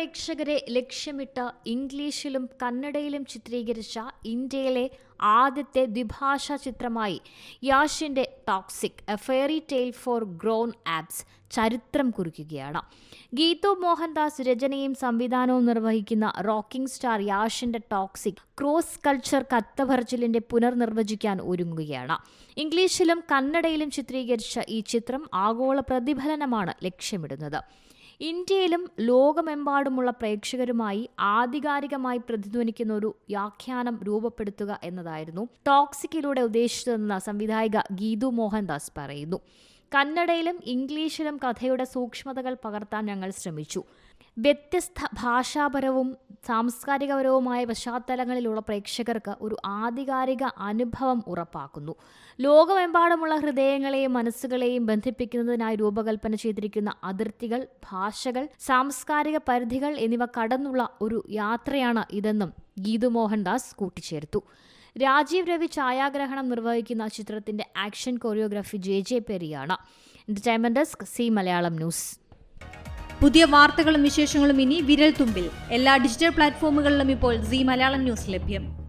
പ്രേക്ഷകരെ ലക്ഷ്യമിട്ട് ഇംഗ്ലീഷിലും കന്നഡയിലും ചിത്രീകരിച്ച ഇന്ത്യയിലെ ആദ്യത്തെ ദ്വിഭാഷാ ചിത്രമായി യാഷിന്റെ toxic a fairy tale for grown ups ചരിത്രം കുറിക്കുകയാണ്. ഗീതു മോഹൻദാസ് രചനയും സംവിധാനവും നിർവഹിക്കുന്ന റോക്കിംഗ് സ്റ്റാർ യാഷിന്റെ ടോക്സിക് ക്രോസ് കൾച്ചർ കത്തപറച്ചിലിന്റെ പുനർനിർവചിക്കാൻ ഒരുങ്ങുകയാണ്. ഇംഗ്ലീഷിലും കന്നഡയിലും ചിത്രീകരിച്ച ഈ ചിത്രം ആഗോള പ്രതിഫലനമാണ് ലക്ഷ്യമിടുന്നത്. ഇന്ത്യയിലും ലോകമെമ്പാടുമുള്ള പ്രേക്ഷകരുമായി ആധികാരികമായി പ്രതിധ്വനിക്കുന്ന ഒരു വ്യാഖ്യാനം രൂപപ്പെടുത്തുക എന്നതായിരുന്നു ടോക്സിക്കിലൂടെ ഉദ്ദേശിച്ചതെന്ന് സംവിധായിക ഗീതു മോഹൻദാസ് പറയുന്നു. കന്നഡയിലും ഇംഗ്ലീഷിലും കഥയുടെ സൂക്ഷ്മതകൾ പകർത്താൻ ഞങ്ങൾ ശ്രമിച്ചു. വ്യത്യസ്ത ഭാഷാപരവും സാംസ്കാരികപരവുമായ പശ്ചാത്തലങ്ങളിലുള്ള പ്രേക്ഷകർക്ക് ഒരു ആധികാരിക അനുഭവം ഉറപ്പാക്കുന്നു. ലോകമെമ്പാടുമുള്ള ഹൃദയങ്ങളെയും മനസ്സുകളെയും ബന്ധിപ്പിക്കുന്നതിനായി രൂപകൽപ്പന ചെയ്തിരിക്കുന്ന അതിർത്തികൾ ഭാഷകൾ സാംസ്കാരിക പരിധികൾ എന്നിവ കടന്നുള്ള ഒരു യാത്രയാണ് ഇതെന്നും ഗീതു മോഹൻദാസ് കൂട്ടിച്ചേർത്തു. രാജീവ് രവി ഛായാഗ്രഹണം നിർവഹിക്കുന്ന ചിത്രത്തിന്റെ action choreography J J പെരിയാണ്. Entertainment desk Zee Malayalam news. പുതിയ വാർത്തകളും വിശേഷങ്ങളും ഇനി വിരൽ തുമ്പിൽ എല്ലാ ഡിജിറ്റൽ പ്ലാറ്റ്ഫോമുകളിലും ഇപ്പോൾ സി മലയാളം ന്യൂസ് ലഭ്യം.